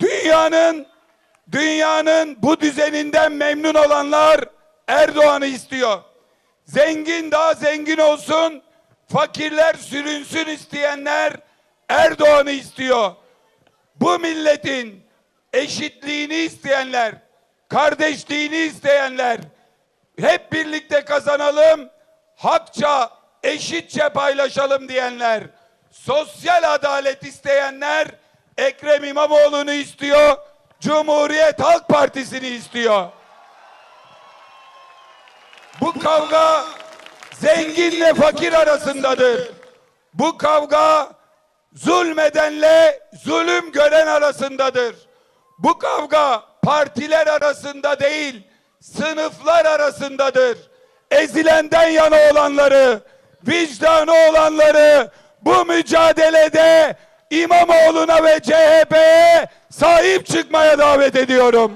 Dünyanın dünyanın bu düzeninden memnun olanlar Erdoğan'ı istiyor. Zengin daha zengin olsun, fakirler sürünsün isteyenler Erdoğan'ı istiyor. Bu milletin eşitliğini isteyenler, kardeşliğini isteyenler, hep birlikte kazanalım, hakça, eşitçe paylaşalım diyenler, sosyal adalet isteyenler Ekrem İmamoğlu'nu istiyor, Cumhuriyet Halk Partisi'ni istiyor. Bu kavga zenginle fakir arasındadır. Bu kavga zulmedenle zulüm gören arasındadır. Bu kavga partiler arasında değil, sınıflar arasındadır. Ezilenden yana olanları, vicdanı olanları bu mücadelede İmamoğlu'na ve CHP'ye sahip çıkmaya davet ediyorum.